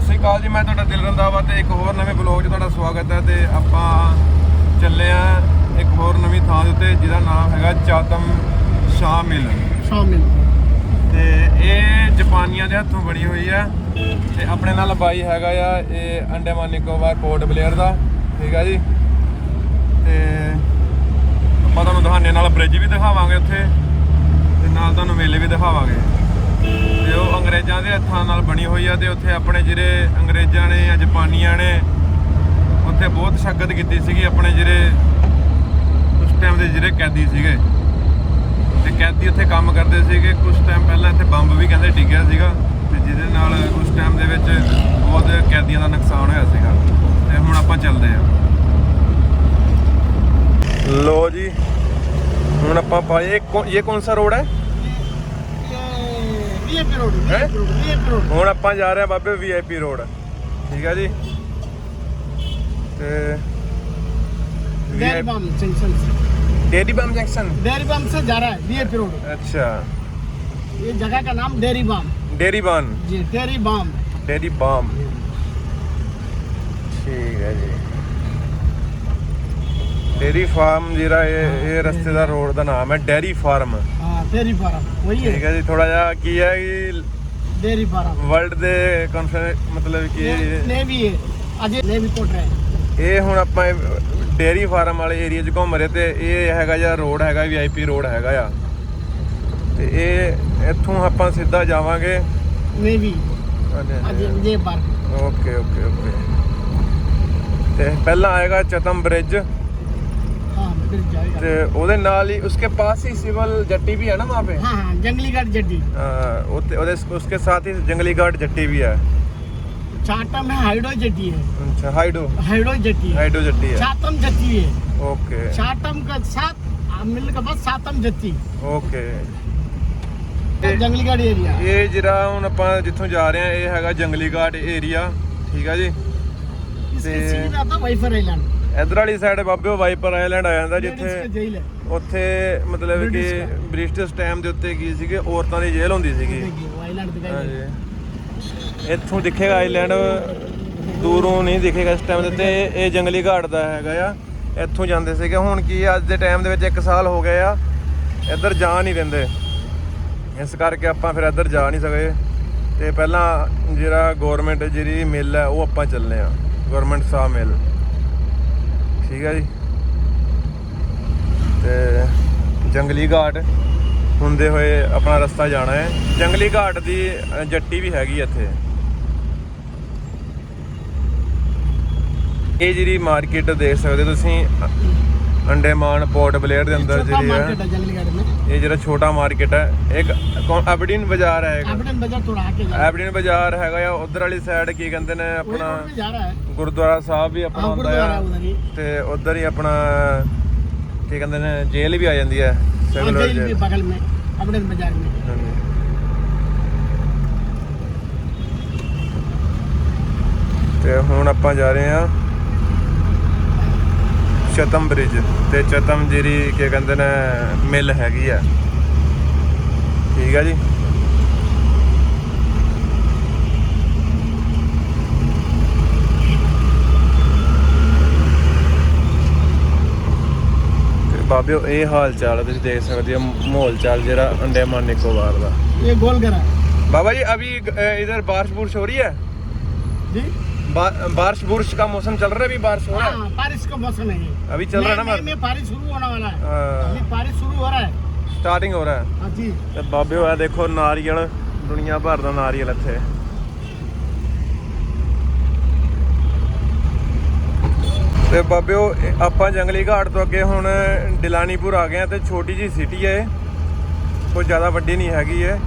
ਸਤਿ ਸ੍ਰੀ ਅਕਾਲ ਜੀ ਮੈਂ ਤੁਹਾਡਾ ਦਿਲ ਰੰਦਾਵਾ ਤੇ ਇੱਕ ਹੋਰ ਨਵੇਂ ਬਲੌਗ 'ਚ ਤੁਹਾਡਾ ਸਵਾਗਤ ਹੈ ਤੇ ਆਪਾਂ ਚੱਲੇ ਆ ਇੱਕ ਹੋਰ ਨਵੀਂ ਥਾਂ ਦੇ ਉੱਤੇ ਜਿਹਦਾ ਨਾਮ ਹੈਗਾ ਚਾਤਮ ਸ਼ਾਹ ਮਿਲ। ਸ਼ਾਹ ਮਿਲ। ਤੇ ਇਹ ਜਾਪਾਨੀਆਂ ਦੇ ਹੱਥੋਂ ਬਣੀ ਹੋਈ ਆ ਤੇ ਆਪਣੇ ਨਾਲ ਬਾਈ ਹੈਗਾ ਆ ਇਹ ਅੰਡੇਮਾਨ ਨਿਕੋਬਾਰ ਪੋਰਟ ਬਲੇਅਰ ਦਾ ਠੀਕ ਆ ਜੀ? ਤੇ ਆਪਾਂ ਤੁਹਾਨੂੰ ਦਹਾਨੇ ਨਾਲ ਬ੍ਰਿਜ ਵੀ ਦਿਖਾਵਾਂਗੇ ਉੱਥੇ ਤੇ ਨਾਲ ਤੁਹਾਨੂੰ ਮੇਲੇ ਵੀ ਦਿਖਾਵਾਂਗੇ। ਤੇ ਉਹ ਅੰਗਰੇਜ਼ਾਂ ਦੇ ਹੱਥਾਂ ਨਾਲ ਬਣੀ ਹੋਈ ਆ ਤੇ ਉੱਥੇ ਆਪਣੇ ਜਿਹੜੇ ਅੰਗਰੇਜ਼ਾਂ ਨੇ ਜਾਂ ਜਾਪਾਨੀਆਂ ਨੇ, ਉੱਥੇ ਬਹੁਤ ਸ਼ਕਤ ਕੀਤੀ ਸੀਗੀ ਆਪਣੇ ਜਿਹੜੇ ਉਸ ਟਾਈਮ ਦੇ ਜਿਹੜੇ ਕੈਦੀ ਸੀਗੇ। ਤੇ ਕੈਦੀ ਉੱਥੇ ਕੰਮ ਕਰਦੇ ਸੀਗੇ ਕੁਝ ਟਾਈਮ ਪਹਿਲਾਂ ਇੱਥੇ ਬੰਬ ਵੀ ਕਹਿੰਦੇ ਡਿੱਗਿਆ ਸੀਗਾ ਤੇ ਜਿਹਦੇ ਨਾਲ ਉਸ ਟਾਈਮ ਦੇ ਵਿੱਚ ਬਹੁਤ ਕੈਦੀਆਂ ਦਾ ਨੁਕਸਾਨ ਹੋਇਆ ਸੀਗਾ। ਤੇ ਹੁਣ ਆਪਾਂ ਚੱਲਦੇ ਆ ਲੋ ਜੀ, ਹੁਣ ਆਪਾਂ ਪਾਏ ਇਹ ਕੌਣ- ਇਹ ਕੌਣ ਸਾ ਰੋਡ ਹੈ? ये वीआईपी रोड हैं? वीआईपी रोड वीआईपी रोड ਹੁਣ ਆਪਾਂ ਜਾ ਰਹੇ ਆ ਬਾਬੇ ਵੀਆਈਪੀ ਰੋਡ ਠੀਕ ਆ ਜੀ ਤੇ डेयरी बम जंक्शन से ਡੇਰੀ ਬੰਮ ਜੰਕਸ਼ਨ डेयरी बम से जा रहा है वीआईपी रोड ਅੱਛਾ ये जगह का नाम डेयरी बम ਡੇਰੀ ਬਨ जी डेयरी बम ਡੇਰੀ ਬੰਮ ਠੀਕ ਹੈ ਜੀ ਡੇਰੀ ਫਾਰਮ ਜਿਹੜਾ ਇਹ ਇਹ ਰਸਤੇ ਦਾ ਰੋਡ ਦਾ ਨਾਮ ਹੈ ਡੇਰੀ ਫਾਰਮ ਡੇਰੀ ਫਾਰਮ ਉਹੀ ਠੀਕ ਹੈ ਜੀ ਥੋੜਾ ਜਿਹਾ ਕੀ ਹੈ ਕਿ ਡੇਰੀ ਫਾਰਮ। ਵਰਲਡ ਦੇ ਕਨਫਰੈਂਸ ਮਤਲਬ ਕਿ ਨੇ ਵੀ ਅਜੇ ਨੇ ਵੀ ਕੋਟ ਹੈ। ਇਹ ਹੁਣ ਆਪਾਂ ਡੇਰੀ ਫਾਰਮ ਵਾਲੇ ਏਰੀਆ 'ਚ ਘੁੰਮ ਰਹੇ ਤੇ ਇਹ ਹੈਗਾ ਜਾਂ ਰੋਡ ਹੈਗਾ ਵੀਆਈਪੀ ਰੋਡ ਹੈਗਾ ਆ। ਤੇ ਇਹ ਇੱਥੋਂ ਆਪਾਂ ਸਿੱਧਾ ਜਾਵਾਂਗੇ। ਨੇ ਵੀ ਅਜੇ ਜੇ ਬਾਰ ਓਕੇ ਓਕੇ ਓਕੇ। ਤੇ ਪਹਿਲਾਂ ਆਏਗਾ ਚਤਮ ਬ੍ਰਿਜ। हाँ फिर जाएगा ਤੇ ਉਹਦੇ ਨਾਲ ਹੀ ਉਸਕੇ ਪਾਸ ही सिविल जट्टी भी है ना वहाँ पे हाँ हाँ जंगली गाड़ जड्डी हाँ, उत- उधर उसके साथ ही जंगली घाट जट्टी भी है चाटम में हाइडो जड्डी है अच्छा हाइडो हाइडो जट्टी है हाइडो जट्टी है चातम जट्टी है ओके चाटम का सात मिलने के बाद सातम जत्ती ਓਕੇ जंगली गाड़ी एरिया ਇਹ ਜਿਹੜਾ ਹੁਣ ਆਪਾਂ ਜਿੱਥੋਂ ਜਾ ਰਹੇ ਆ ਇਹ ਹੈਗਾ ਜੰਗਲੀ ਘਾਟ ਏਰੀਆ ਠੀਕ ਆ ਜੀ इसके ते- सीधा था वाइफर आइलैंड ਇਧਰ ਵਾਲੀ ਸਾਈਡ ਬਾਬਿਓ ਵਾਈਪਰ ਆਇਲੈਂਡ ਆ ਜਾਂਦਾ ਜਿੱਥੇ ਉੱਥੇ ਮਤਲਬ ਕਿ ਬ੍ਰਿਟਿਸ਼ ਟਾਈਮ ਦੇ ਉੱਤੇ ਕੀ ਸੀਗੇ? ਔਰਤਾਂ ਦੀ ਜੇਲ੍ਹ ਹੁੰਦੀ ਸੀਗੀ। ਹਾਂਜੀ। ਇੱਥੋਂ ਦਿਖੇਗਾ ਆਇਲੈਂਡ ਦੂਰੋਂ ਨਹੀਂ ਦਿਖੇਗਾ ਇਸ ਟਾਈਮ ਦੇ ਉੱਤੇ। ਇਹ ਜੰਗਲੀ ਘਾਟ ਦਾ ਹੈਗਾ ਆ। ਇੱਥੋਂ ਜਾਂਦੇ ਸੀਗੇ। ਹੁਣ ਕੀ ਅੱਜ ਦੇ ਟਾਈਮ ਦੇ ਵਿੱਚ ਇੱਕ ਸਾਲ ਹੋ ਗਏ ਆ। ਇੱਧਰ ਜਾ ਨਹੀਂ ਦਿੰਦੇ। ਇਸ ਕਰਕੇ ਆਪਾਂ ਫਿਰ ਇੱਧਰ ਜਾ ਨਹੀਂ ਸਕੇ। ਤੇ ਪਹਿਲਾਂ ਜਿਹੜਾ ਗਵਰਨਮੈਂਟ ਜਿਹੜੀ ਮਿਲ ਹੈ ਉਹ ਆਪਾਂ ਚੱਲਨੇ ਆ। ਗਵਰਨਮੈਂਟ ਸਾਹ ਮਿਲ ਠੀਕ ਹੈ ਜੀ। ਤੇ ਜੰਗਲੀ ਘਾਟ ਹੁੰਦੇ ਹੋਏ ਆਪਣਾ ਰਸਤਾ ਜਾਣਾ ਹੈ। ਜੰਗਲੀ ਘਾਟ ਦੀ ਜੱਟੀ ਵੀ ਹੈਗੀ ਇੱਥੇ। ਇਹ ਜਿਹੜੀ ਮਾਰਕੀਟ ਦੇਖ ਸਕਦੇ ਹੋ ਤੁਸੀਂ ਅੰਡੇਮਾਨ ਪੋਰਟ ਬਲੇਅਰ ਦੇ ਅੰਦਰ ਜਿਹੜੀ ਹੈ। ਇਹ ਜਿਹੜਾ ਛੋਟਾ ਮਾਰਕੀਟ ਹੈ ਇੱਕ ਐਬਡਿਨ ਬਾਜ਼ਾਰ ਹੈ ਐਬਡਿਨ ਬਾਜ਼ਾਰ ਥੋੜਾ ਆ ਕੇ ਐਬਡਿਨ ਬਾਜ਼ਾਰ ਹੈਗਾ ਆ ਉਧਰ ਵਾਲੀ ਸਾਈਡ ਕੀ ਕਹਿੰਦੇ ਨੇ ਆਪਣਾ ਗੁਰਦੁਆਰਾ ਸਾਹਿਬ ਵੀ ਆਪਣਾ ਹੁੰਦਾ ਆ। ਤੇ ਉਧਰ ਹੀ ਆਪਣਾ ਕੀ ਕਹਿੰਦੇ ਨੇ ਜੇਲ੍ਹ ਵੀ ਆ ਜਾਂਦੀ ਹੈ ਸਿਵਲ ਜੇਲ੍ਹ ਦੇ ਬਗਲ ਮੇ ਐਬਡਿਨ ਬਾਜ਼ਾਰ ਮੇ। ਤੇ ਹੁਣ ਆਪਾਂ ਜਾ ਰਹੇ ਆ ਚਤਮ ਬ੍ਰਿਜ ਤੇ ਚਤਮ ਜਿਹੜੀ ਕੀ ਕਹਿੰਦੇ ਨੇ ਮਿਲ ਹੈਗੀ ਆ। ਠੀਕ ਆ ਜੀ? ਬਾਬਿਓ ਇਹ ਹਾਲ ਚਾਲ ਤੁਸੀਂ ਦੇਖ ਸਕਦੇ ਹੋ ਮਾਹੌਲ ਚਾਲ ਜਿਹੜਾ ਅੰਡੇਮਾਨ ਨਿਕੋਬਾਰ ਦਾ। ਇਹ ਗੋਲ ਕਰਾ ਬਾਬਾ ਜੀ ਅਭੀ ਇਧਰ ਬਾਰਿਸ਼ ਬੁਰਸ਼ ਹੋ ਰਹੀ ਹੈ? ਜੀ। बारिश बुरिश का मौसम चल रहा है अभी बारिश हो रहा है हाँ बारिश का मौसम है ये अभी चल रहा है ना मई- बारिश? मई में बारिश शुरू होने वाला है हाँ। अभी बारिश शुरू हो रहा है ਸਟਾਰਟਿੰਗ ਹੋ ਰਿਹਾ ਹੈ हाँ जी ਤੇ ਬਾਬੇ ਹੋਇਆ ਦੇਖੋ ਨਾਰੀਅਲ ਦੁਨੀਆ ਭਰ ਦਾ ਨਾਰੀਅਲ ਇੱਥੇ ਤੇ ਬਾਬਿਓ ਇਹ ਆਪਾਂ ਜੰਗਲੀ ਘਾਟ ਤੋਂ ਅੱਗੇ ਹੁਣ ਡਿਲਾਨੀਪੁਰ ਆ ਗਏ ਆ ਤੇ ਛੋਟੀ ਜੀ ਸਿਟੀ ਹੈ ਇਹ ਕੋਈ ਜ਼ਿਆਦਾ ਵੱਡੀ ਨਹੀਂ ਹੈਗੀ ਹੈ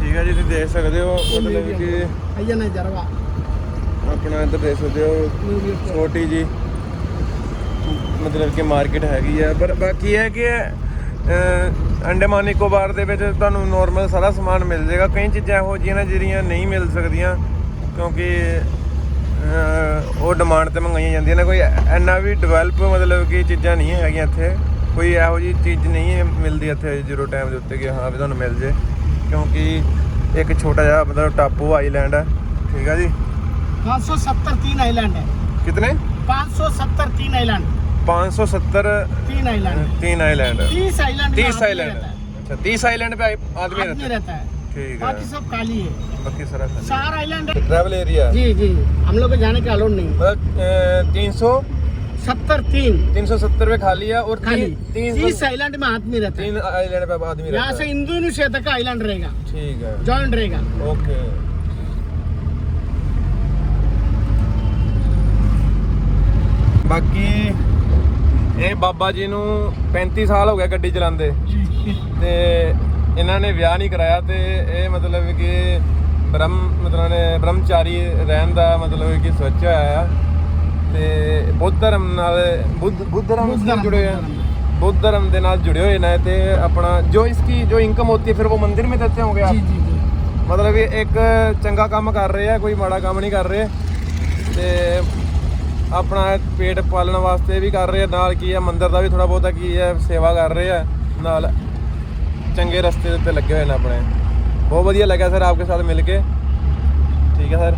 ਠੀਕ ਹੈ ਜੀ ਤੁਸੀਂ ਦੇਖ ਸਕਦੇ ਹੋ ਮਤਲਬ ਕਿ भैया नहीं जरवा ਆਪਣਾ ਇੱਧਰ ਦੇਖ ਸਕਦੇ ਹੋ, ਛੋਟੀ ਜੀ, ਮਤਲਬ ਕਿ ਮਾਰਕੀਟ ਹੈਗੀ ਆ। ਪਰ ਬਾਕੀ ਇਹ ਹੈ ਕਿ ਅੰਡੇਮਾਨ ਨਿਕੋਬਾਰ ਦੇ ਵਿੱਚ ਤੁਹਾਨੂੰ ਨਾਰਮਲ ਸਾਰਾ ਸਮਾਨ ਮਿਲ ਜਾਏਗਾ। ਕਈ ਚੀਜ਼ਾਂ ਇਹੋ ਜਿਹੀਆਂ ਨੇ ਜਿਹੜੀਆਂ ਨਹੀਂ ਮਿਲ ਸਕਦੀਆਂ, ਕਿਉਂਕਿ ਉਹ ਡਿਮਾਂਡ ਤੇ ਮੰਗਾਈਆਂ ਜਾਂਦੀਆਂ ਨੇ। ਕੋਈ ਐਨਾ ਵੀ ਡਿਵੈਲਪ ਮਤਲਬ ਕਿ ਚੀਜ਼ਾਂ ਨਹੀਂ ਹੈਗੀਆਂ ਇੱਥੇ। ਕੋਈ ਇਹੋ ਜਿਹੀ ਚੀਜ਼ ਨਹੀਂ ਮਿਲਦੀ ਇੱਥੇ ਜ਼ੀਰੋ ਟਾਈਮ ਦੇ ਉੱਤੇ ਕਿ ਹਾਂ ਵੀ ਤੁਹਾਨੂੰ ਮਿਲ ਜੇ। ਕਿਉਂਕਿ ਇੱਕ ਛੋਟਾ ਜਿਹਾ ਮਤਲਬ ਟਾਪੂ ਆਈਲੈਂਡ ਹੈ ਠੀਕ ਆ ਜੀ? पाँच सौ सत्तर तीन आइलैंड है कितने पाँच सौ सत्तर तीन आइलैंड 570 तीन आइलैंड तीन आइलैंड तीस आइलैंड में 30 आदमी आइलैंड रहता है। अच्छा 30 आइलैंड पे आदमी आदमी रहते हैं रहता है ठीक बाकी है सब खाली है बाकी सारा खाली चार आइलैंड है ट्रैवल एरिया जी जी हम लोग को जाने का अलाउड नहीं मतलब तीन सौ सत्तर तीन तीन सौ सत्तर पे खाली है और खाली तीन तीन तीस सौ आइलैंड में आदमी रहता है तीन आइलैंड पे आदमी यहाँ रहता से है इंडोनेशिया तक का आइलैंड रहेगा ठीक है जॉइंट रहेगा ओके ਬਾਕੀ ਇਹ ਬਾਬਾ ਜੀ ਨੂੰ 35 ਸਾਲ ਹੋ ਗਿਆ ਗੱਡੀ ਚਲਾਉਂਦੇ। ਤੇ ਇਹਨਾਂ ਨੇ ਵਿਆਹ ਨਹੀਂ ਕਰਾਇਆ ਤੇ ਇਹ ਮਤਲਬ ਕਿ ਬ੍ਰਹਮ ਮਤਲਬ ਨੇ ਬ੍ਰਹਮਚਾਰੀ ਰਹਿਣ ਦਾ ਮਤਲਬ ਕਿ ਸੋਚਿਆ ਆ। ਤੇ ਬੁੱਧ ਧਰਮ ਨਾਲ ਬੁੱਧ ਬੁੱਧ ਧਰਮ ਨਾਲ ਜੁੜੇ ਹੋਏ ਆ। ਬੁੱਧ ਧਰਮ ਦੇ ਨਾਲ ਜੁੜੇ ਹੋਏ ਨੇ तो ਆਪਣਾ ਜੋ इसकी जो इनकम होती है फिर वो मंदिर में देते होंगे आप जी, जी, जी। मतलब ये एक चंगा काम कर रहे हैं कोई माड़ा काम नहीं कर ਆਪਣਾ ਪੇਟ ਪਾਲਣ ਵਾਸਤੇ ਵੀ ਕਰ ਰਹੇ ਆ ਨਾਲ ਕੀ ਆ ਮੰਦਿਰ ਦਾ ਵੀ ਥੋੜਾ ਬਹੁਤਾ ਕੀ ਹੈ ਸੇਵਾ ਕਰ ਰਹੇ ਆ ਨਾਲ ਚੰਗੇ ਰਸਤੇ ਦੇ ਉੱਤੇ ਲੱਗੇ ਹੋਏ ਨੇ ਆਪਣੇ ਬਹੁਤ ਵਧੀਆ ਲੱਗਾ सर आपके साथ मिलके ठीक है सर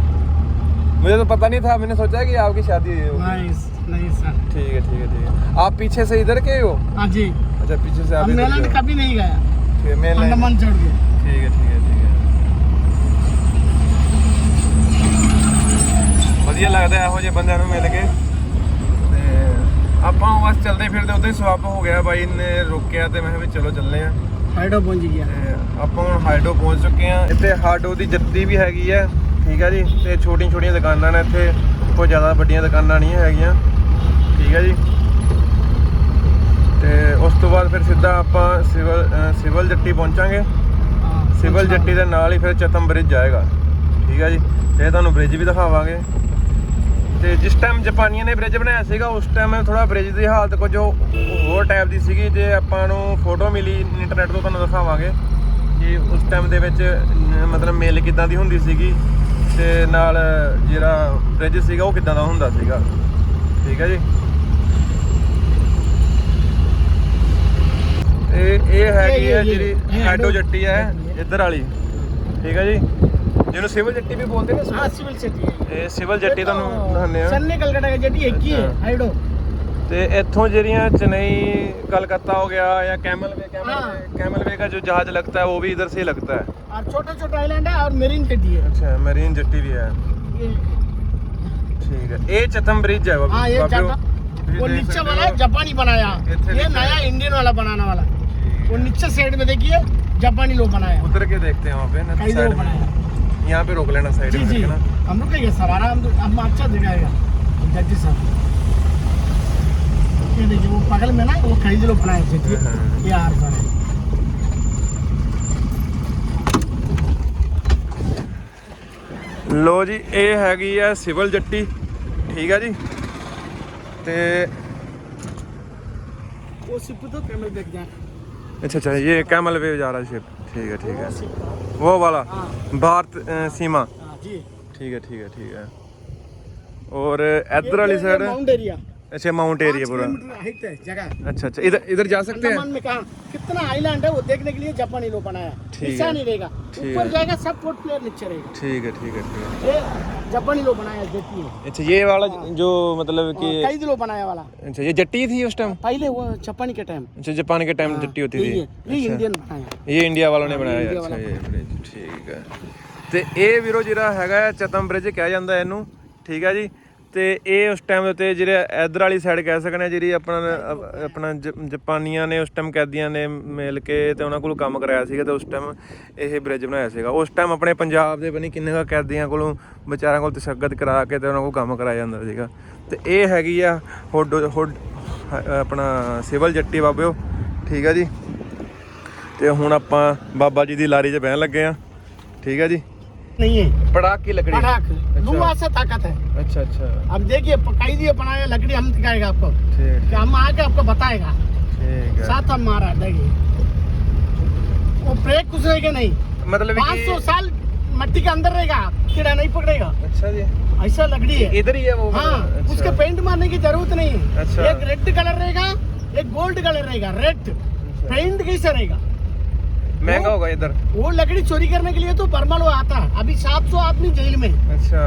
मुझे तो पता नहीं था मैंने सोचा कि आपकी शादी हुई होगी नहीं नहीं सर ठीक है ठीक है ठीक है आप पीछे से इधर के हो हाँ जी अच्छा पीछे से आप हम इधर मेलैंड के हो। कभी नहीं गया ठीक है मेन लाइन अंडमान छोड़ के ਠੀਕ ਹੈ ਠੀਕ ਹੈ ਵਧੀਆ ਲੱਗਦਾ ਇਹੋ ਜਿਹੇ ਬੰਦਿਆਂ ਨੂੰ ਮਿਲ ਕੇ। ਤੇ ਆਪਾਂ ਬਸ ਚੱਲਦੇ ਫਿਰਦੇ ਉਦੋਂ ਹੀ ਸਵਾਪ ਹੋ ਗਿਆ ਬਾਈ ਨੇ ਰੋਕਿਆ ਤੇ ਮੈਂ ਕਿਹਾ ਵੀ ਚਲੋ ਚੱਲਨੇ ਆ ਹਾਈਡੋ ਪਹੁੰਚ ਗਿਆ ਤੇ ਆਪਾਂ ਹੁਣ ਹਾਈਡੋ ਪਹੁੰਚ ਚੁੱਕੇ ਆ ਇੱਥੇ ਹਾਈਡੋ ਦੀ ਜੱਦੀ ਵੀ ਹੈਗੀ ਆ ਠੀਕ ਆ ਜੀ? ਤੇ ਛੋਟੀਆਂ ਛੋਟੀਆਂ ਦੁਕਾਨਾਂ ਨੇ ਇੱਥੇ ਕੋਈ ਜ਼ਿਆਦਾ ਵੱਡੀਆਂ ਦੁਕਾਨਾਂ ਨਹੀਂ ਹੈਗੀਆਂ। ਠੀਕ ਆ ਜੀ? ਤੇ ਉਸ ਤੋਂ ਬਾਅਦ ਫਿਰ ਸਿੱਧਾ ਆਪਾਂ ਸਿਵਲ ਸਿਵਲ ਜੱਟੀ ਪਹੁੰਚਾਂਗੇ। ਸਿਵਲ ਜੱਟੀ ਦੇ ਨਾਲ ਹੀ ਫਿਰ ਚਤਮ ਬ੍ਰਿਜ ਜਾਏਗਾ। ਠੀਕ ਆ ਜੀ? ਤੇ ਤੁਹਾਨੂੰ ਬ੍ਰਿਜ ਵੀ ਦਿਖਾਵਾਂਗੇ। ਤੇ ਜਿਸ ਟਾਈਮ ਜਾਪਾਨੀਆਂ ਨੇ ਬ੍ਰਿਜ ਬਣਾਇਆ ਸੀਗਾ ਉਸ ਟਾਈਮ ਥੋੜਾ ਬ੍ਰਿਜ ਦੀ ਹਾਲਤ ਕੁਝ ਹੋਰ ਟਾਈਪ ਦੀ ਸੀਗੀ ਜੇ ਆਪਾਂ ਨੂੰ ਫੋਟੋ ਮਿਲੀ ਇੰਟਰਨੈਟ ਤੋਂ ਤੁਹਾਨੂੰ ਦਿਖਾਵਾਂਗੇ ਕਿ ਉਸ ਟਾਈਮ ਦੇ ਵਿੱਚ ਮਤਲਬ ਮੇਲ ਕਿਦਾਂ ਦੀ ਹੁੰਦੀ ਸੀਗੀ ਤੇ ਨਾਲ ਜਿਹੜਾ ਬ੍ਰਿਜ ਸੀਗਾ ਉਹ ਕਿਦਾਂ ਦਾ ਹੁੰਦਾ ਸੀਗਾ। ਠੀਕ ਹੈ ਜੀ? ਇਹ ਇਹ ਹੈਗੀ ਹੈ ਜਿਹੜੀ ਹੈਡੋ- ਜੱਟੀ ਹੈ ਇੱਧਰ ਵਾਲੀ। ਠੀਕ ਹੈ ਜੀ? ਜਿਹਨੂੰ ਸਿਵਲ ਜੱਟੀ ਵੀ ਬੋਲਦੇ ਨੇ हाँ सिविल सिटी है ਇਹ ਸਿਵਲ ਜੱਟੀ ਤੁਹਾਨੂੰ ਦਿਖਾਉਂਦੇ ਆ चन्नई कलकत्ता का जेटी एक ही है अच्छा। हाइडो ਤੇ ਇੱਥੋਂ ਜਿਹੜੀਆਂ ਚੇਨਈ ਕਲਕੱਤਾ ਹੋ ਗਿਆ ਜਾਂ ਕੈਮਲ ਵੇ ਕੈਮਲ हाँ। वे कैमल वे का जो जहाज लगता है वो भी इधर से ही लगता है और छोटा छोटा आइलैंड है और मेरीन सिटी है अच्छा मरीन जट्टी भी है ये ठीक है ये चतम ब्रिज है वो हाँ ये बापियो। जापा ये वो देख नीचे सकते वाला हो। है जापानी बनाया इत्थे ये लिखा नया है। इंडियन वाला बनाने वाला है ठीक वो है। नीचे साइड में देखिए जापानी लोग बनाया उतर के देखते हैं वहाँ पे ना कई साइड लोग में बनाया यहाँ पे रोक लेना साइड जी में जी करके ना हम लोग का ये सर आराम तो हम अच्छा दिखाएगा जड्जी साहब ये देखिए वो बगल में ना वो खरीद लो बनाए थे हाँ। ये आर बने ਲੋ ਜੀ ਇਹ ਹੈਗੀ ਆ ਸਿਵਲ ਜੱਟੀ ਠੀਕ ਹੈ ਜੀ ਤੇ वो सिप तो कैमल देख जाए अच्छा अच्छा ये कैमल वे जा रहा है शिप ठीक है ठीक वो है सिप वो वाला हाँ भारत अ, सीमा हाँ जी ठीक है ठीक है ठीक है और इधर वाली साइड माउंट एरिया अच्छा माउंट एरिया पूरा हाइट है जगह अच्छा अच्छा इधर इधर जा सकते अंडमान हैं में कहा कितना आइलैंड है वो देखने के लिए जापानी लोग बनाया ठीक नीचा है। नहीं रहेगा ठीक ऊपर है। जाएगा सब पोर्ट प्लेयर नीचे रहेगा ठीक है ठीक है ठीक है ये जापानी लोग बनाया जेटी है अच्छा ये वाला जो मतलब कि हाँ, कई लोग बनाया वाला अच्छा ये जट्टी थी उस टाइम पहले वो जापानी के टाइम अच्छा जापान के टाइम जट्टी होती ये थी ये अच्छा। इंडियन बनाया ਇਹ ਇੰਡੀਆ ਵਾਲੋਂ ਨੇ ਹਾਂ, ਬਣਾਇਆ ਇੰਡੀਆ ਅੱਛਾ ਵਾਲਾ ਇਹ ਬ੍ਰਿਜ ਠੀਕ ਹੈ ਤੇ ਇਹ ਵੀਰੋ ਜਿਹੜਾ ਹੈਗਾ ਹੈ, ਚਤਮ ਬ੍ਰਿਜ ਕਿਹਾ ਜਾਂਦਾ ਇਹਨੂੰ ਠੀਕ ਹੈ ਜੀ ਤੇ ਇਹ ਉਸ ਟਾਈਮ ਦੇ ਉੱਤੇ ਜਿਹੜੇ ਇਧਰ ਵਾਲੀ ਸਾਈਡ ਕਹਿ ਸਕਨੇ ਆ ਜਿਹੜੀ ਆਪਣਾ ਆਪਣਾ ਜ- ਜਾਪਾਨੀਆਂ ਨੇ ਉਸ ਟਾਈਮ ਕੈਦੀਆਂ ਨੇ ਮਿਲ ਕੇ ਤੇ ਉਹਨਾਂ ਕੋਲ ਕੰਮ ਕਰਾਇਆ ਸੀਗਾ ਤੇ ਉਸ ਟਾਈਮ ਇਹ ਬ੍ਰਿਜ ਬਣਾਇਆ ਸੀਗਾ। ਉਸ ਟਾਈਮ ਆਪਣੇ ਪੰਜਾਬ ਦੇ ਬਣੀ ਕਿੰਨੇ ਕੁ ਕੈਦੀਆਂ ਕੋਲੋਂ ਵਿਚਾਰਿਆਂ ਕੋਲ ਤਸ਼ੱਦਦ ਕਰਾ ਕੇ ਤੇ ਉਹਨਾਂ ਕੋਲ ਕੰਮ ਕਰਾਇਆ ਜਾਂਦਾ ਸੀਗਾ। ਤੇ ਇਹ ਹੈਗੀ ਆ ਹੁੱਡ ਹੁੱਡ, ਆਪਣਾ ਸਿਵਲ ਜੱਟੀ ਬਾਬਿਓ ਠੀਕ ਹੈ ਜੀ? ਤੇ ਹੁਣ ਆਪਾਂ ਬਾਬਾ ਜੀ ਦੀ ਲਾਰੀ 'ਚ ਬਹਿਣ ਲੱਗੇ ਆ। ਠੀਕ ਹੈ ਜੀ? नहीं है। पड़ाक की लकड़ी। पड़ाक अच्छा। लुआ से ताकत है। अच्छा अच्छा। अब देखिए पकाई दिए बनाया लकड़ी हम दिखाएगा आपको। कि हम आके आपको बताएगा। साथ हम मारा देखिए। वो ब्रेक घुसेगा नहीं? मतलब पाँच सौ साल मट्टी के अंदर रहेगा कीड़ा नहीं पकड़ेगा। अच्छा जी। ऐसा लकड़ी है। इधर ही है वो। हाँ अच्छा। उसके पेंट मारने की ज़रूरत नहीं अच्छा। एक रेड कलर रहेगा एक गोल्ड कलर रहेगा रेड। अच्छा। पेंट कैसा रहेगा? महँगा होगा इधर। वो लकड़ी चोरी करने के लिए तो बर्मा लोग आता है। अभी सात सौ आदमी जेल में। अच्छा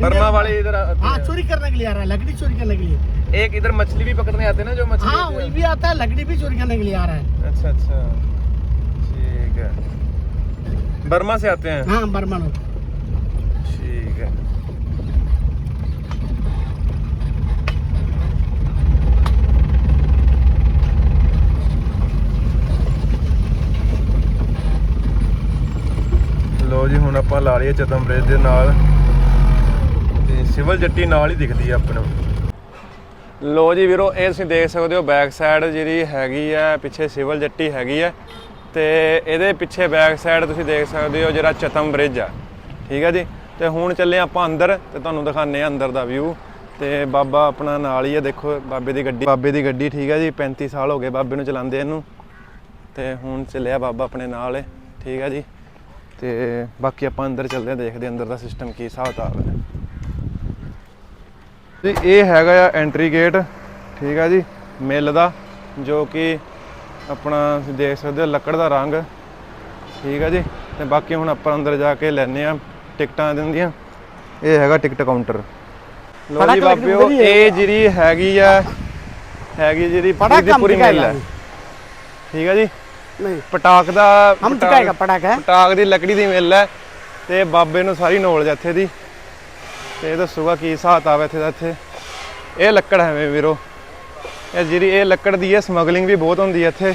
बर्मा वाले इधर हाँ। चोरी करने के लिए आ रहा है लकड़ी चोरी करने के लिए। एक इधर मछली भी पकड़ने आते हैं ना जो मछली हाँ वही भी आता है लकड़ी भी चोरी करने के लिए आ रहा है। अच्छा अच्छा। ठीक है। बर्मा से आते हैं। हाँ बर्मा लोग। ਹੁਣ ਆਪਾਂ ਲਾ ਲਈਏ ਚਤਮ ਬ੍ਰਿਜ ਦੇ ਨਾਲ। ਤੇ ਸਿਵਲ ਜੱਟੀ ਨਾਲ ਹੀ ਦਿਖਦੀ ਆ ਆਪਣਾ। ਲੋ ਜੀ ਵੀਰੋ, ਇਹ ਤੁਸੀਂ ਦੇਖ ਸਕਦੇ ਹੋ ਬੈਕ ਸਾਈਡ ਜਿਹੜੀ ਹੈਗੀ ਆ, ਪਿੱਛੇ ਸਿਵਲ ਜੱਟੀ ਹੈਗੀ ਆ। ਤੇ ਇਹਦੇ ਪਿੱਛੇ ਬੈਕ ਸਾਈਡ ਤੁਸੀਂ ਦੇਖ ਸਕਦੇ ਹੋ ਜਿਹੜਾ ਚਤਮ ਬ੍ਰਿਜ ਆ। ਠੀਕ ਆ ਜੀ? ਤੇ ਹੁਣ ਚੱਲੇ ਆਪਾਂ ਅੰਦਰ ਤੇ ਤੁਹਾਨੂੰ ਦਿਖਾਣੇ ਆ ਅੰਦਰ ਦਾ ਵਿਊ ਤੇ ਬਾਬਾ ਆਪਣਾ ਨਾਲ ਹੀ ਆ, ਦੇਖੋ ਬਾਬੇ ਦੀ ਗੱਡੀ। ਬਾਬੇ ਦੀ ਗੱਡੀ ਠੀਕ ਆ ਜੀ 35 ਸਾਲ ਹੋ ਗਏ ਬਾਬੇ ਨੂੰ ਚਲਾਉਂਦੇ ਇਹਨੂੰ। ਤੇ ਹੁਣ ਚੱਲਿਆ ਬਾਬਾ ਆਪਣੇ ਨਾਲ ਠੀਕ ਆ ਜੀ? ਤੇ ਬਾਕੀ ਆਪਾਂ ਅੰਦਰ ਚੱਲਦੇ ਹਾਂ ਦੇਖਦੇ ਅੰਦਰ ਦਾ ਸਿਸਟਮ ਕੀ ਹਿਸਾਬ ਕਿਤਾਬ ਹੈ। ਤੇ ਇਹ ਹੈਗਾ ਆ ਐਂਟਰੀ ਗੇਟ ਠੀਕ ਆ ਜੀ ਮਿਲ ਦਾ ਜੋ ਕਿ ਆਪਣਾ ਦੇਖ ਸਕਦੇ ਹੋ ਲੱਕੜ ਦਾ ਰੰਗ ਠੀਕ ਆ ਜੀ ਤੇ ਬਾਕੀ ਹੁਣ ਆਪਾਂ ਅੰਦਰ ਜਾ ਕੇ ਲੈਣੇ ਆ ਟਿਕਟਾਂ ਦਿੰਦੀਆਂ ਇਹ ਹੈਗਾ ਟਿਕਟ ਕਾਊਂਟਰ ਲੋ ਜੀ ਬਾਬਿਓ ਇਹ ਜਿਹੜੀ ਹੈਗੀ ਆ ਹੈਗੀ ਜਿਹੜੀ ਪੂਰੀ ਮਿਲ ਹੈ। ਠੀਕ ਆ ਜੀ ਪਟਾਕ ਦਾ ਹਮ ਟਕਾਏਗਾ ਪਟਾਕ ਹੈ? ਪਟਾਕ ਦੀ ਲੱਕੜੀ ਦੀ ਮਿਲ ਹੈ ਤੇ ਬਾਬੇ ਨੂੰ ਸਾਰੀ ਨੌਲੇਜ ਇੱਥੇ ਦੀ। ਤੇ ਇਹ ਦੱਸੂਗਾ ਕੀ ਹਿਸਾਬ ਆਵੇ ਇੱਥੇ ਦਾ ਇੱਥੇ। ਇਹ ਲੱਕੜ ਹੈ ਵੀਰੋ। ਇਹ ਜਿਹੜੀ ਇਹ ਲੱਕੜ ਦੀ ਹੈ ਸਮਗਲਿੰਗ ਵੀ ਬਹੁਤ ਹੁੰਦੀ ਹੈ ਇੱਥੇ।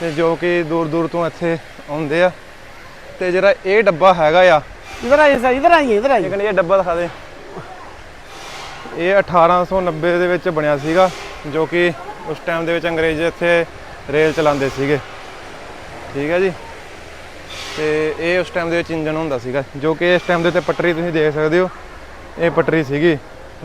ਤੇ ਜੋ ਕਿ ਦੂਰ ਦੂਰ ਤੋਂ ਇੱਥੇ ਆਉਂਦੇ ਆ। ਤੇ ਜਿਹੜਾ ਇਹ ਡੱਬਾ ਹੈਗਾ ਆ ਇਧਰ ਆਈ ਸਰ ਇਧਰ ਆਈ ਇਧਰ ਆਈ ਲੇਕਿਨ ਇਹ ਡੱਬਾ ਦਿਖਾ ਦੇ। ਇਹ 1890 ਦੇ ਵਿੱਚ ਬਣਿਆ ਸੀਗਾ ਜੋ ਕਿ ਉਸ ਟਾਈਮ ਦੇ ਵਿੱਚ ਅੰਗਰੇਜ਼ ਇੱਥੇ ਰੇਲ ਚਲਾਉਂਦੇ ਸੀਗੇ। ਠੀਕ ਹੈ ਜੀ ਤੇ ਇਹ ਉਸ ਟਾਈਮ ਦੇ ਵਿੱਚ ਇੰਜਨ ਹੁੰਦਾ ਸੀਗਾ ਜੋ ਕਿ ਇਸ ਟਾਈਮ ਦੇ ਉੱਤੇ ਪਟਰੀ ਤੁਸੀਂ ਦੇਖ ਸਕਦੇ ਹੋ ਇਹ ਪਟਰੀ ਸੀਗੀ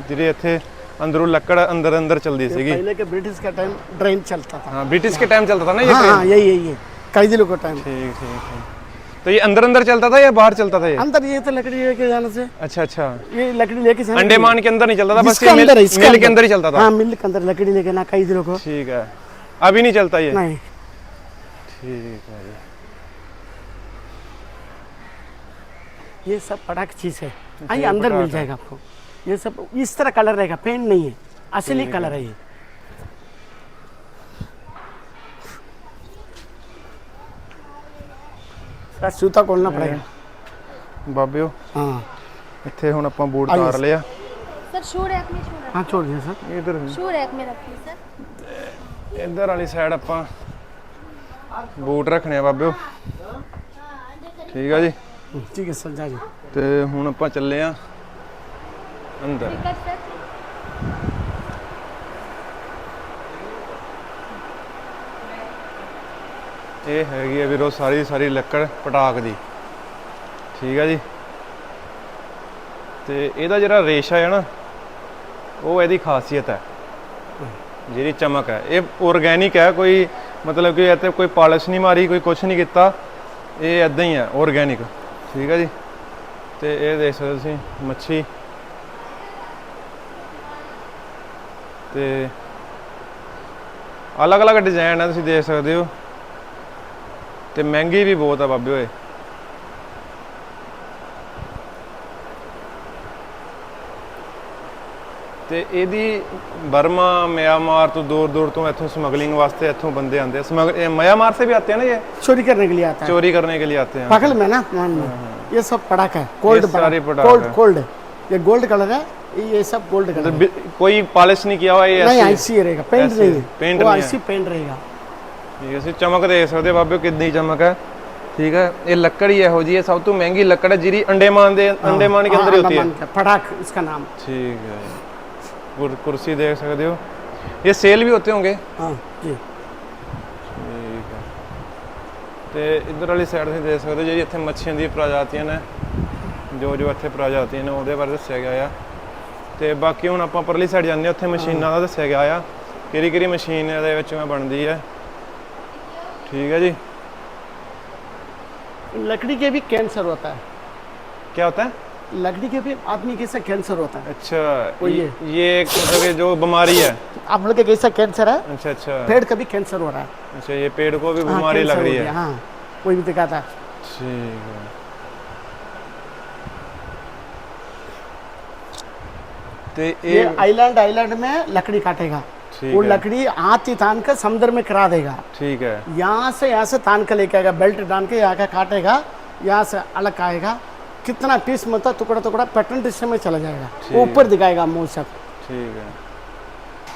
ਜਿਹੜੀ ਇੱਥੇ ਅੰਦਰੋਂ ਲੱਕੜ ਅੰਦਰ ਅੰਦਰ ਚੱਲਦੀ ਸੀਗੀ पहले के ब्रिटिश का टाइम ट्रेन चलता था हाँ ब्रिटिश के टाइम चलता था ना ये हाँ ट्रेन हाँ यही यही है कई दिनों का टाइम ठीक ठीक ठीक तो ये अंदर अंदर चलता था या बाहर चलता था ये अंदर ये तो लकड़ी लेके जाने से अच्छा अच्छा ये लकड़ी लेके जाने अंडेमान के अंदर नहीं चलता था बस जिसके ये मिल, अंदर है, इसके मिल के अंदर ही चलता था हाँ मिल के अंदर लकड़ी लेके ना कई दिनों को ठीक है अभी नहीं चलता ये नहीं ठीक है जी ये सब पटाख चीज है आइए ये अंदर मिल पटाख है। जाएगा आपको ये सब इस तरह कलर रहेगा पेंट नहीं है असली कलर है ये सर जूता खोलना पड़ेगा ਬਾਬਿਓ हाँ ਇੱਥੇ ਹੁਣ ਆਪਾਂ ਬੂਟ ਆਈਏ ਤਾਰ ਲਿਆ सर शू रैक में शू हाँ छोड़ दिया सर ਇਧਰ रख शू रैक में रखिए सर ਇਧਰ ਵਾਲੀ ਸਾਈਡ ਆਪਾਂ ਬੂਟ ਰੱਖਣੇ ਆ ਬਾਬਿਓ। ਠੀਕ ਆ ਜੀ? ਠੀਕ ਹੈ ਸਰ ਜੀ। ਤੇ ਹੁਣ ਆਪਾਂ ਚੱਲੇ ਆ ਅੰਦਰ। ਇਹ ਹੈਗੀ ਆ ਵੀਰੋ ਸਾਰੀ ਸਾਰੀ ਲੱਕੜ ਪਟਾਕ ਦੀ। ਠੀਕ ਆ ਜੀ? ਤੇ ਇਹਦਾ ਜਿਹੜਾ ਰੇਸ਼ਾ ਹੈ ਨਾ ਉਹ ਇਹਦੀ ਖਾਸੀਅਤ ਹੈ। ਜਿਹੜੀ ਚਮਕ ਹੈ। ਇਹ ਆਰਗੈਨਿਕ ਹੈ ਕੋਈ ਮਤਲਬ ਕਿ ਇੱਥੇ ਕੋਈ ਪਾਲਿਸ਼ ਨਹੀਂ ਮਾਰੀ, ਕੋਈ ਕੁਝ ਨਹੀਂ ਕੀਤਾ। ਇਹ ਐਦਾਂ ਹੀ ਹੈ ਆਰਗੈਨਿਕ ਠੀਕ ਹੈ ਜੀ? ਤੇ ਇਹ ਦੇਖ ਸਕਦੇ ਤੁਸੀਂ, ਮੱਛੀ। ਤੇ ਅਲੱਗ-ਅਲੱਗ ਡਿਜ਼ਾਈਨ ਹੈ ਤੁਸੀਂ ਦੇਖ ਸਕਦੇ ਹੋ। ਤੇ ਮਹਿੰਗੀ ਵੀ ਬਹੁਤ ਆ ਬਾਬੇ ਓਏ। ਤੇ ਇਹਦੀ ਬਰਮਾ ਮਿਆਂਮਾਰ ਤੋਂ ਦੂਰ ਦੂਰ ਤੋਂ ਇੱਥੋਂ ਸਮਗਲਿੰਗ ਵਾਸਤੇ ਇੱਥੋਂ ਬੰਦੇ ਆਉਂਦੇ ਆ ਸਮਗ ਇਹ ਮਿਆਂਮਾਰ से भी आते हैं ना ये चोरी करने के लिए आता है चोरी करने के लिए आते हैं पकड़ में ना मान में ये सब पटाखा है गोल्ड सारे पटाखा गोल्ड है। गोल्ड ये गोल्ड कलर है ये सब गोल्ड कलर है बि- कोई पॉलिश नहीं किया हुआ ये नहीं ऐसे ही- ऐसी ही रहेगा पेंट ऐसे नहीं है पेंट वो नहीं है। ऐसी पेंट रहेगा ਠੀਕ ਹੈ ਅਸੀਂ ਚਮਕ ਦੇਖ ਸਕਦੇ ਹੋ ਬਾਬੇ ਕਿੰਨੀ ਚਮਕ ਹੈ ਠੀਕ ਹੈ ਇਹ ਲੱਕੜ ਹੀ ਇਹੋ ਜੀ ਹੈ ਸਭ ਤੋਂ ਮਹਿੰਗੀ ਲੱਕੜ ਹੈ ਜਿਹੜੀ ਅੰਡੇਮਾਨ ਦੇ ਅੰਡੇਮਾਨ के हाँ, अंदर ही होती है अंडमान का पटाख इसका नाम ठीक है कुर- कुर्सी देख सकते हो ये सेल भी होते होंगे हाँ जी ਠੀਕ ਹੈ ਤੇ ਇਧਰ ਵਾਲੀ ਸਾਈਡ ਤੁਸੀਂ ਦੇਖ ਸਕਦੇ ਹੋ ਜਿਹੜੀ ਇੱਥੇ ਮੱਛੀਆਂ ਦੀ ਪ੍ਰਜਾਤੀਆਂ ਨੇ ਜੋ ਜੋ ਇੱਥੇ ਪ੍ਰਜਾਤੀਆਂ ਨੇ ਉਹਦੇ ਬਾਰੇ ਦੱਸਿਆ ਗਿਆ ਆ ਤੇ ਬਾਕੀ ਹੁਣ ਆਪਾਂ ਪਰਲੀ ਸਾਈਡ ਜਾਂਦੇ ਹਾਂ ਉੱਥੇ ਮਸ਼ੀਨਾਂ ਦਾ ਦੱਸਿਆ ਗਿਆ ਆ ਕਿਹੜੀ ਕਿਹੜੀ ਮਸ਼ੀਨ ਇਹਦੇ ਵਿੱਚੋਂ ਬਣਦੀ ਹੈ ਠੀਕ ਹੈ ਜੀ लकड़ी के भी कैंसर होता है ਕੀ ਹੁੰਦਾ है लकड़ी के भी आदमी कैसा कैंसर होता है। अच्छा वो ये। ये एक मतलब जो बीमारी है। आप लोग के कैसा कैंसर है? अच्छा अच्छा। पेड़ का भी कैंसर हो रहा है। अच्छा ये पेड़ को भी हाँ, बीमारी लग रही है हाँ। कोई भी दिखाता ठीक है। तो ये आइलैंड आइलैंड में लकड़ी काटेगा। वो लकड़ी हाथ ही तान कर समुद्र में करा देगा। ठीक है। यहाँ से यहाँ से तान कर लेके आएगा बेल्ट डाल के यहाँ का काटेगा यहाँ से अलग आएगा। कितना पीस मतलब टुकड़ा टुकड़ा पैटर्न डिस्टर में चला जाएगा ठीक। ऊपर दिखाएगा मुंह सब ਠੀਕ ਹੈ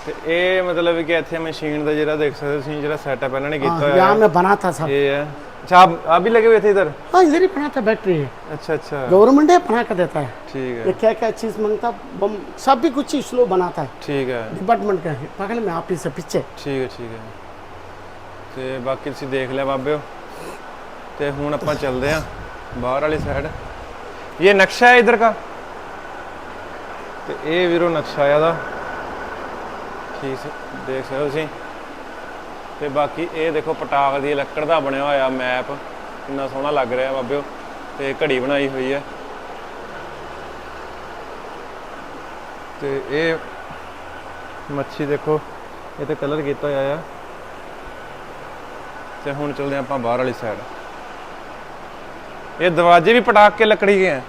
ਤੇ ਇਹ ਮਤਲਬ ਕਿ ਇੱਥੇ ਮਸ਼ੀਨ ਦਾ ਜਿਹੜਾ ਦੇਖ ਸਕਦੇ ਹੋ ਤੁਸੀਂ ਜਿਹੜਾ ਸੈਟਅਪ ਇਹਨਾਂ ਨੇ ਕੀਤਾ हाँ, ਹੋਇਆ यहाँ ਹੈ में बना था सब ਇਹ ਹੈ अच्छा आप आप भी लगे हुए थे इधर हाँ इधर ही बना था बैटरी है अच्छा अच्छा गवर्नमेंट है बना कर देता है ठीक ये है क्या क्या चीज़ मांगता बम सब भी कुछ स्लो बनाता है ठीक है डिपार्टमेंट का है बगल में ऑफिस है पीछे ਠੀਕ ਹੈ ਠੀਕ ਹੈ ਤੇ ਬਾਕੀ ਤੁਸੀਂ ਦੇਖ ਲਿਆ ਬਾਬਿਓ ਤੇ ਹੁਣ ਆਪਾਂ ਚੱਲਦੇ ਆਂ ਬਾਹਰ ਵਾਲੀ ਸਾਈਡ ਇਹ ਨਕਸ਼ਾ ਹੈ ਇਧਰ ਦਾ ਤੇ ਇਹ ਵੀਰੋ ਨਕਸ਼ਾ ਆ ਦਾ ਠੀਕ ਦੇਖ ਸਕਦੇ ਹੋ ਤੁਸੀਂ ਤੇ ਬਾਕੀ ਇਹ ਦੇਖੋ ਪਟਾਕ ਦੀ ਲੱਕੜ ਦਾ ਬਣਿਆ ਹੋਇਆ ਮੈਪ ਇੰਨਾ ਸੋਹਣਾ ਲੱਗ ਰਿਹਾ ਬਾਬਿਓ ਤੇ ਘੜੀ ਬਣਾਈ ਹੋਈ ਹੈ ਤੇ ਇਹ ਮੱਛੀ ਦੇਖੋ ਇਹ ਤੇ ਕਲਰ ਕੀਤਾ ਹੋਇਆ ਆ ਤੇ ਹੁਣ ਚੱਲਦੇ ਹਾਂ ਆਪਾਂ ਬਾਹਰ ਵਾਲੀ ਸਾਈਡ ਇਹ ਦਰਵਾਜ਼ੇ ਵੀ ਪਟਾਕ ਕੇ ਲੱਕੜੀ ਦੇ ਆ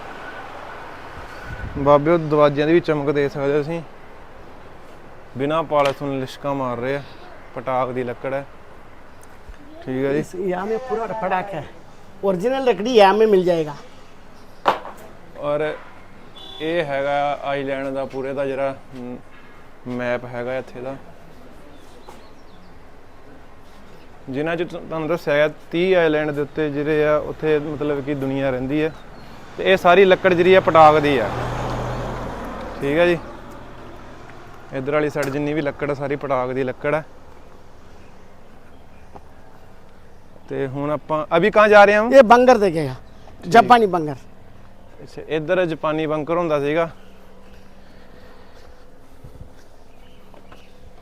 ਬਾਬਿਓ ਦਰਵਾਜ਼ਿਆਂ ਦੀ ਵੀ ਚਮਕ ਦੇ ਸਕਦੇ ਹੋ ਤੁਸੀਂ ਬਿਨਾ ਪਾਲਿਸ਼ ਨੂੰ ਲਿਸ਼ਕਾ ਮਾਰ ਰਹੇ ਆ ਪਟਾਕ ਦੀ ਲੱਕੜ ਹੈ ਠੀਕ ਹੈ ਜੀ इस यहाँ में पूरा पटाख है ओरिजिनल लकड़ी यहाँ में मिल जाएगा ਔਰ ਇਹ ਹੈਗਾ ਆਈਲੈਂਡ ਦਾ ਪੂਰੇ ਦਾ ਜਿਹੜਾ ਮੈਪ ਹੈਗਾ ਇੱਥੇ ਦਾ ਜਿਨ੍ਹਾਂ 'ਚ ਤੁਹਾਨੂੰ ਦੱਸਿਆ ਗਿਆ 30 ਆਈਲੈਂਡ ਦੇ ਉੱਤੇ ਜਿਹੜੇ ਆ ਉੱਥੇ ਮਤਲਬ ਕਿ ਦੁਨੀਆ ਰਹਿੰਦੀ ਹੈ ਤੇ ਇਹ ਸਾਰੀ ਲੱਕੜ ਜਿਹੜੀ ਆ ਪਟਾਕ ਦੀ ਆ। ਠੀਕ ਹੈ ਜੀ? ਇਧਰ ਵਾਲੀ ਸਾਈਡ ਜਿੰਨੀ ਵੀ ਲੱਕੜ ਸਾਰੀ ਪਟਾਕ ਦੀ ਲੱਕੜ ਆ। ਤੇ ਹੁਣ ਆਪਾਂ ਅਭੀ ਕਹਾਂ ਜਾ ਰਹੇ ਹਾਂ ਇਹ ਬੰਗਰ ਦੇ ਗਏ ਆ। ਬੰਗਰ। ਅੱਛਾ ਇਧਰ ਜਾਪਾਨੀ ਬੰਗਰ ਹੁੰਦਾ ਸੀਗਾ।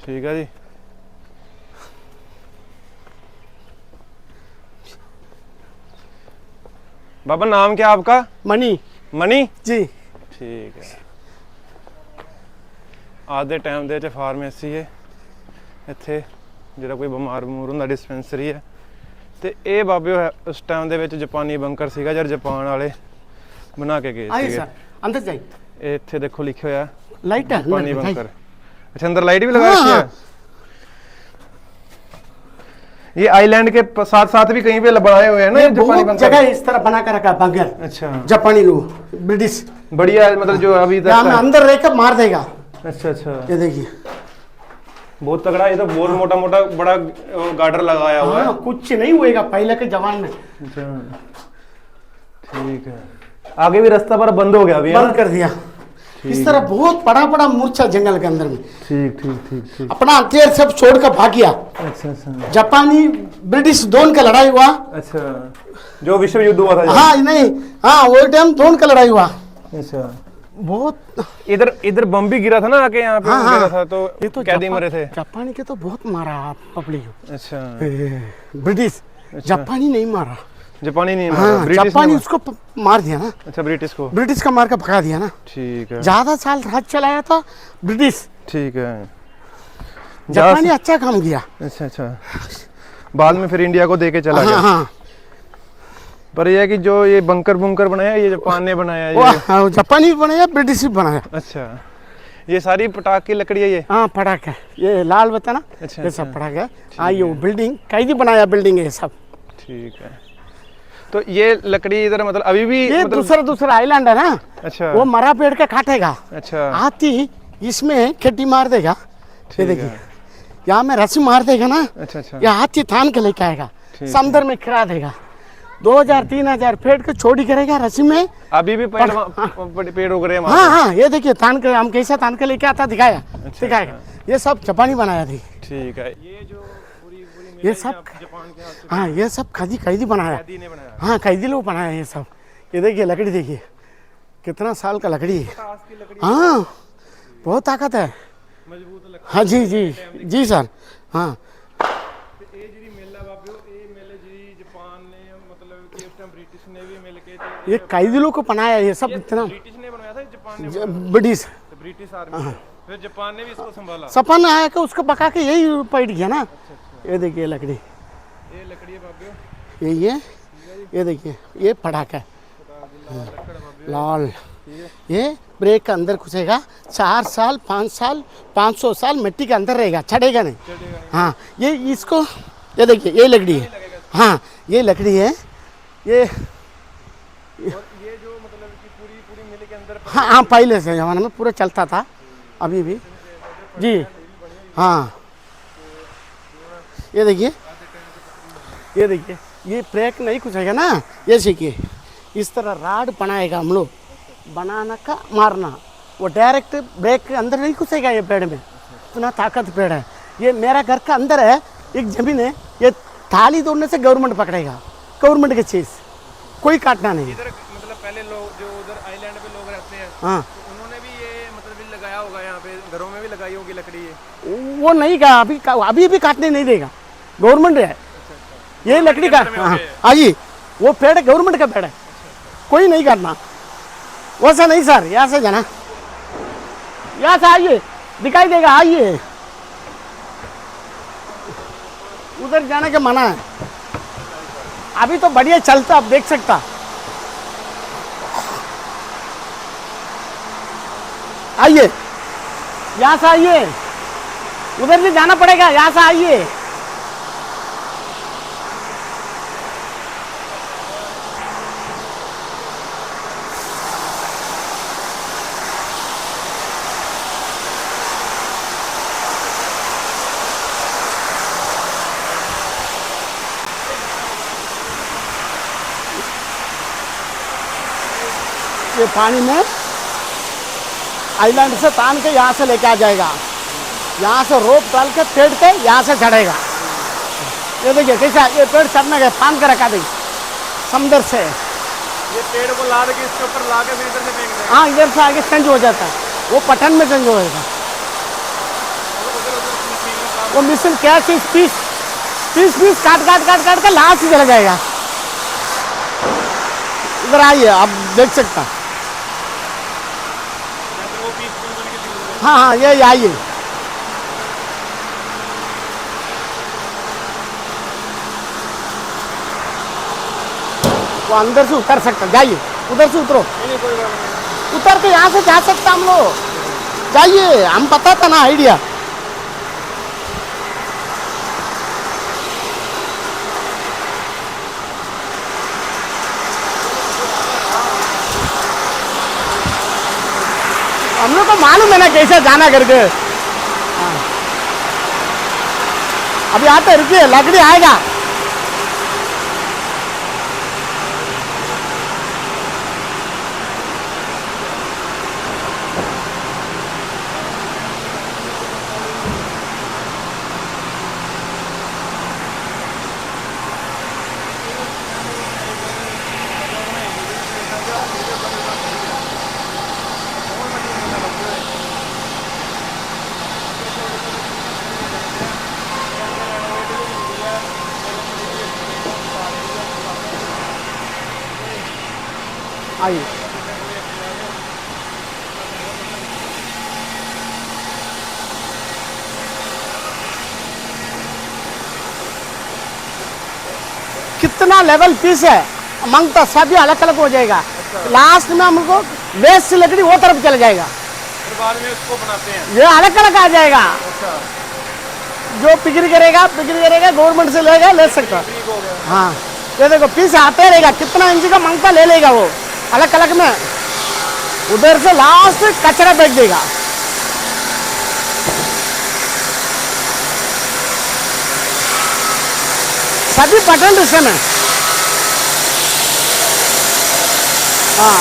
ਠੀਕ ਹੈ ਜੀ? ਬਾਬਾ ਨਾਮ ਕੀ ਆਪਕਾ मनी ਮਨੀ जी ਠੀਕ ਹੈ ਅੱਜ ਦੇ ਟਾਈਮ ਦੇ ਵਿੱਚ ਫਾਰਮੇਸੀ ਹੈ ਇੱਥੇ ਜਿਹੜਾ ਕੋਈ ਬਿਮਾਰ ਬਮੂਰ ਹੁੰਦਾ ਡਿਸਪੈਂਸਰੀ ਹੈ ਤੇ ਇਹ ਬਾਬਿਓ ਹੈ ਉਸ ਟਾਈਮ ਦੇ ਵਿੱਚ ਜਾਪਾਨੀ ਬੰਕਰ ਸੀਗਾ ਜਦ ਜਾਪਾਨ ਵਾਲੇ ਬਣਾ ਕੇ ਗਏ आइए ਸੀਗੇ सर अंदर जाइए ਇਹ ਇੱਥੇ ਦੇਖੋ ਲਿਖਿਆ ਹੋਇਆ लाइट है पानी अंदर बंकर जाइए। अच्छा अंदर लाइट भी लगा हाँ, रखी हाँ। है ये आइलैंड के साथ साथ भी कहीं पे बनाए हुए हैं ना जापानी जगह इस तरह बना कर रखा है बंगर अच्छा। जापानी लोग ब्रिटिश। बढ़िया मतलब जो अभी तक अंदर रहकर मार देगा। अच्छा अच्छा। ये देखिए। बहुत तगड़ा ये तो बहुत मोटा मोटा बड़ा गार्डर लगाया हुआ है। हाँ कुछ नहीं हुएगा पहले के जमाने में। अच्छा ठीक है। आगे भी रास्ता पर बंद हो गया अभी बंद कर दिया। इस तरह बहुत बड़ा बड़ा मूर्छा जंगल के अंदर में। ठीक ठीक ठीक ठीक। अपना हथियार सब छोड़कर भाग गया। अच्छा अच्छा। जापानी ब्रिटिश दोनों का लड़ाई हुआ। अच्छा जो विश्व युद्ध हुआ था हाँ नहीं हाँ वो टाइम दोनों का लड़ाई हुआ। अच्छा। बहुत इधर इधर बम भी गिरा था ना आके यहाँ पे हाँ, हाँ। था तो, ये तो कैदी मरे थे। जापानी के तो बहुत मारा पब्लिक। अच्छा। ब्रिटिश। जापानी नहीं मारा। जापानी नहीं हाँ ब्रिटिश जापानी उसको मार दिया ना। अच्छा ब्रिटिश को। ब्रिटिश का मार कर भगा दिया ना। ठीक है। ज़्यादा साल राज चलाया था ब्रिटिश। ठीक है। जापानी अच्छा काम किया। अच्छा अच्छा। बाद में फिर इंडिया को दे के चला हाँ गया। हाँ। पर यह कि जो ये बंकर बुंकर बनाया ये जापान ने बनाया ये हाँ, जापानी भी बनाया ब्रिटिश भी बनाया। अच्छा। ये सारी पटाख की लकड़ी है ये? हाँ पटाखा। ये लाल बता ना अच्छा, ये सब अच्छा। पटाखा। है हाँ। ये बिल्डिंग कैदी बनाया बिल्डिंग है ये सब। ठीक है। तो ये लकड़ी इधर मतलब अभी भी ये मतलब दूसरा दूसरा आइलैंड है ना? अच्छा। वो मरा पेड़ के काटेगा। अच्छा। हाथी इसमें खेती मार देगा। ये देखिए। यहाँ में रस्सी मार देगा ना अच्छा अच्छा। ये हाथी थान के लेके आएगा। समुद्र में खिरा देगा। दो हज़ार तीन हज़ार पेड़ के चोरी करेगा रस्सी में। अभी भी पेड़ वहाँ- पेड़ पेड़ उग रहे हैं हाँ हाँ ये देखिए थान के हम कैसा थान के लेके आता दिखाया। दिखाएगा। ये सब चपानी बनाया थी। ठीक है। ये जो पूरी पूरी ये सब हाँ ये सब खादी कैदी बनाया। हाँ कैदी लोग बनाया ये सब। ये देखिए लकड़ी देखिए। कितना साल का लकड़ी है। हाँ बहुत ताकत है। हाँ जी जी जी सर। हाँ। ये कैदी लोग को बनाया ये सब इतना ब्रिटिश ने बनाया था जापान ने ब्रिटिश। British army. हाँ। फिर जापान ने भी इसको संभाला। सपन आया कि उसको पका के यही पैट गया ना। अच्छा। ये देखिए लकड़ी। ये लकड़ी है यही है ये देखिए ये पटाखा है। लाल। ये ब्रेक का अंदर घुसेगा। चार साल पाँच साल पाँच सौ साल मिट्टी के अंदर रहेगा चढ़ेगा नहीं। हाँ ये इसको ये देखिए ये लकड़ी है। हाँ ये लकड़ी है। ये ये जो मतलब कि पूरी पूरी मिल के अंदर हाँ हाँ पहले से ज़माने में पूरा चलता था अभी भी। जी। हाँ। ये देखिए ये देखिए ये ब्रेक नहीं घुसेगा ना ये सीखिए इस तरह राड बनाएगा हम लोग बनाना का मारना वो डायरेक्ट ब्रेक के अंदर नहीं घुसेगा ये पेड़ में इतना ताकत पेड़ है ये मेरा घर का अंदर है एक जमीन है ये थाली तोड़ने से गवर्नमेंट पकड़ेगा गवर्नमेंट की चीज़ कोई काटना नहीं इधर मतलब पहले लोग जो उधर आइलैंड पे लोग रहते हैं हाँ घरों में भी लगाई होगी लकड़ी ये? वो नहीं का अभी अभी भी काटने नहीं देगा। गवर्नमेंट है। ये लकड़ी का में हाँ है। वो पेड़ गवर्नमेंट का पेड़ है। कोई नहीं काटना वैसा नहीं सर यहाँ से जाना। यहाँ से आइए। दिखाई देगा आइए। उधर जाने का मना है। अभी तो बढ़िया चलता आप देख सकता। आइए। यहाँ से आइए। उधर भी जाना पड़ेगा यहाँ से आइए। ये पानी में आइलैंड से तान के यहाँ से लेके आ जाएगा। यहाँ से रोप डाल के पेड़ के यहाँ से चढ़ेगा ये देखिए कैसा ये पेड़ चढ़ने का फान के रखा देखिए समुद्र से। ये पेड़ को लाद के इसके ऊपर ला के इधर से फेंक हाँ इधर से आगे चेंज हो जाता है। वो पठन में चेंज हो जाएगा। वो मिशन क्या चीज़? पीस पीस पीस काट काट काट काट के लास्ट चला जाएगा। इधर आइए आप देख सकता वो पीस पीस बन के दिख हाँ हाँ ये आइए। वो अंदर से उतर सकता जाइए उधर से उतरो। उतर के यहाँ से जा सकता हम लोग। जाइए हम पता था ना आइडिया। हम लोग को मालूम है ना कैसे जाना करके हाँ। अभी आते रुकिए लकड़ी आएगा लेवल पीस है। माँगता सभी अलग अलग हो जाएगा। लास्ट में हमको वेस्ट लकड़ी वो तरफ़ चला जाएगा। बाद में उसको बनाते हैं। ये अलग अलग आ जाएगा। अच्छा। जो बिक्री करेगा बिक्री करेगा गवर्नमेंट से लेगा ले सकता। हो ये देखो पीस आते रहेगा। कितना इंच का माँगता ले लेगा वो। अलग अलग में। उधर से लास्ट कचरा फेंक देगा। सभी पटन रिश्ते में। हाँ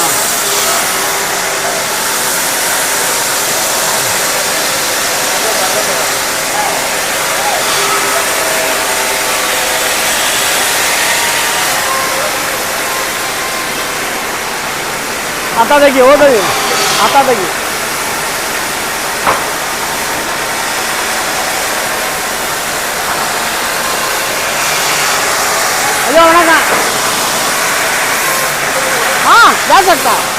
आता देखिए वो देखिए आता देखिए जा सकता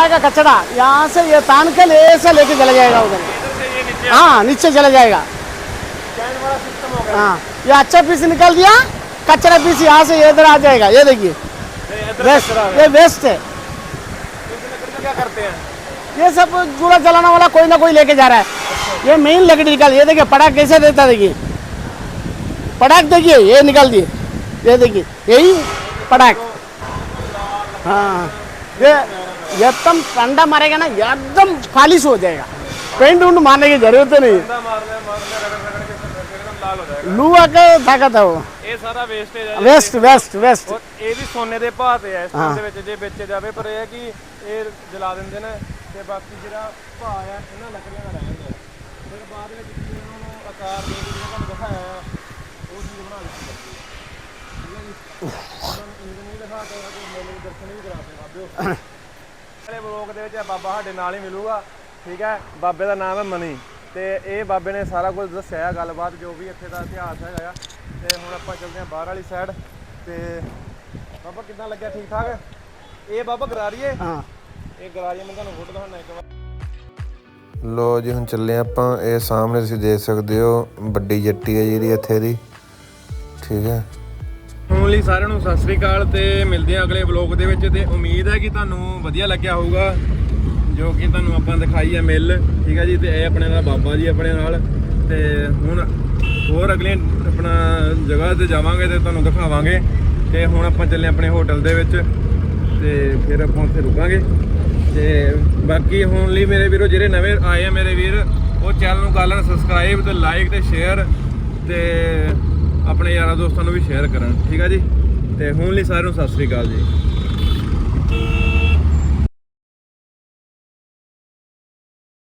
आएगा कचड़ा यहाँ से ये तान के ले से लेके चला जाएगा उधर। हाँ नीचे चला जाएगा। हाँ ये अच्छा पीस निकल दिया, कचरा पीस यहाँ से इधर आ जाएगा। ये देखिए वेस्ट ये वेस्ट है। ये सब चूल्हा जलाने वाला कोई ना कोई लेके जा रहा है। ये मेन लकड़ी निकल, ये देखिए, पटाख कैसे देता देखिए। पटाख देखिए, ये निकल दिए। ये देखिए, यही पटाख। हाँ ये एकदम ठंडा मारेगा ना एकदम खालिश हो जाएगा पेंट उंट मारने की जरूरत नहीं मारने मारने रगड़ रगड़ के फिर एकदम लाल हो जाएगा लू आके ताकत है वो ਇਹ ਸਾਰਾ ਵੇਸਟੇਜ ਹੈ वेस्ट वेस्ट वेस्ट ਔਰ ਇਹ ਵੀ ਸੋਨੇ ਦੇ ਭਾਅ ਤੇ ਹੈ ਇਸ ਹਾਂ। ਟਾਈਮ ਦੇ ਵਿੱਚ ਜੇ ਵੇਚੇ ਜਾਵੇ ਪਰ ਇਹ ਹੈ ਕਿ ਇਹ ਜਲਾ ਦਿੰਦੇ ਨੇ ਤੇ ਬਾਕੀ ਜਿਹੜਾ ਭਾਅ ਆ ਇਹਨਾਂ ਲੱਕੜੀਆਂ ਦਾ ਰਹਿ ਜਾਂਦਾ ਹੈ। ਫਿਰ ਬਾਅਦ ਵਿੱਚ ਕੀ ਇਹਨਾਂ ਨੂੰ ਆਕਾਰ ਦੇ ਕੇ ਜਿਹੜਾ ਤੁਹਾਨੂੰ ਦਿਖਾਇਆ ਆ ਉਹ ਚੀਜ਼ ਬਣਾ ਦਿੱਤੀ ਜਾਂਦੀ ਹੈ ਠੀਕ ਹੈ ਜੀ ਉਹਨਾਂ ਨੂੰ ਇੰਜਨ ਵੀ ਦਿਖਾ ਕੇ ਤੇ ਮੇਲੇ ਦੇ ਦਰਸ਼ਨ ਵੀ ਕਰਾਤੇ ਬਾਬਿਓ ਅਗਲੇ ਬਲੋਕ ਦੇ ਵਿੱਚ ਬਾਬਾ ਸਾਡੇ ਨਾਲ ਹੀ ਮਿਲੂਗਾ ਠੀਕ ਹੈ? ਬਾਬੇ ਦਾ ਨਾਮ ਹੈ ਮਨੀ। ਤੇ ਇਹ ਬਾਬੇ ਨੇ ਸਾਰਾ ਕੁਝ ਦੱਸਿਆ ਹੈ ਗੱਲਬਾਤ ਜੋ ਵੀ ਇੱਥੇ ਦਾ ਇਤਿਹਾਸ ਹੈਗਾ ਆ। ਤੇ ਹੁਣ ਆਪਾਂ ਚੱਲਦੇ ਹਾਂ ਬਾਹਰ ਵਾਲੀ ਸਾਈਡ ਤੇ ਬਾਬਾ ਕਿੱਦਾਂ ਲੱਗਿਆ ਠੀਕ ਠਾਕ? ਇਹ ਬਾਬਾ ਗਰਾਰੀਏ? हाँ ਇਹ ਗਰਾਰੀਏ ਮੈਂ ਤੁਹਾਨੂੰ ਫੋਟੋ ਦਿਖਾਉਣਾ ਇੱਕ ਵਾਰ। ਲੋ ਜੀ ਹੁਣ ਚੱਲੇ ਆਪਾਂ। ਇਹ ਸਾਹਮਣੇ ਤੁਸੀਂ ਦੇਖ ਸਕਦੇ ਹੋ ਵੱਡੀ ਜੱਟੀ ਹੈ ਜਿਹੜੀ ਇੱਥੇ ਦੀ। ਠੀਕ ਹੈ। ਹੁਣ ਲਈ ਸਾਰਿਆਂ ਨੂੰ ਸਤਿ ਸ੍ਰੀ ਅਕਾਲ ਤੇ ਮਿਲਦੇ ਹਾਂ ਅਗਲੇ ਵਲੌਗ ਦੇ ਵਿੱਚ ਤੇ ਉਮੀਦ ਹੈ ਕਿ ਤੁਹਾਨੂੰ ਵਧੀਆ ਲੱਗਿਆ ਹੋਊਗਾ, ਜੋ ਕਿ ਤੁਹਾਨੂੰ ਆਪਾਂ ਦਿਖਾਈ ਹੈ ਮਿਲ, ਠੀਕ ਹੈ ਜੀ, ਤੇ ਇਹ ਆਪਣੇ ਨਾਲ ਬਾਬਾ ਜੀ ਆਪਣੇ ਨਾਲ, ਤੇ ਹੁਣ ਹੋਰ ਅਗਲੇ ਆਪਣਾ ਜਗ੍ਹਾ ਤੇ ਜਾਵਾਂਗੇ ਤੇ ਤੁਹਾਨੂੰ ਦਿਖਾਵਾਂਗੇ, ਤੇ ਹੁਣ ਆਪਾਂ ਚੱਲੇ ਆਪਣੇ ਹੋਟਲ ਦੇ ਵਿੱਚ, ਤੇ ਫਿਰ ਆਪਾਂ ਉੱਥੇ ਰੁਕਾਂਗੇ, ਤੇ ਬਾਕੀ ਹੁਣ ਲਈ ਮੇਰੇ ਵੀਰੋ, ਜਿਹੜੇ ਨਵੇਂ ਆਏ ਆ ਮੇਰੇ ਵੀਰ, ਉਹ ਚੈਨਲ ਨੂੰ ਕਰ ਲੈਣ ਸਬਸਕ੍ਰਾਈਬ ਤੇ ਲਾਈਕ ਤੇ ਸ਼ੇਅਰ ਤੇ ਆਪਣੇ ਯਾਰਾਂ ਦੋਸਤਾਂ ਨੂੰ ਵੀ ਸ਼ੇਅਰ ਕਰਨ, ਠੀਕ ਆ ਜੀ? ਤੇ ਹੁਣ ਲਈ ਸਾਰਿਆਂ ਨੂੰ ਸਤਿ ਸ੍ਰੀ ਅਕਾਲ ਜੀ।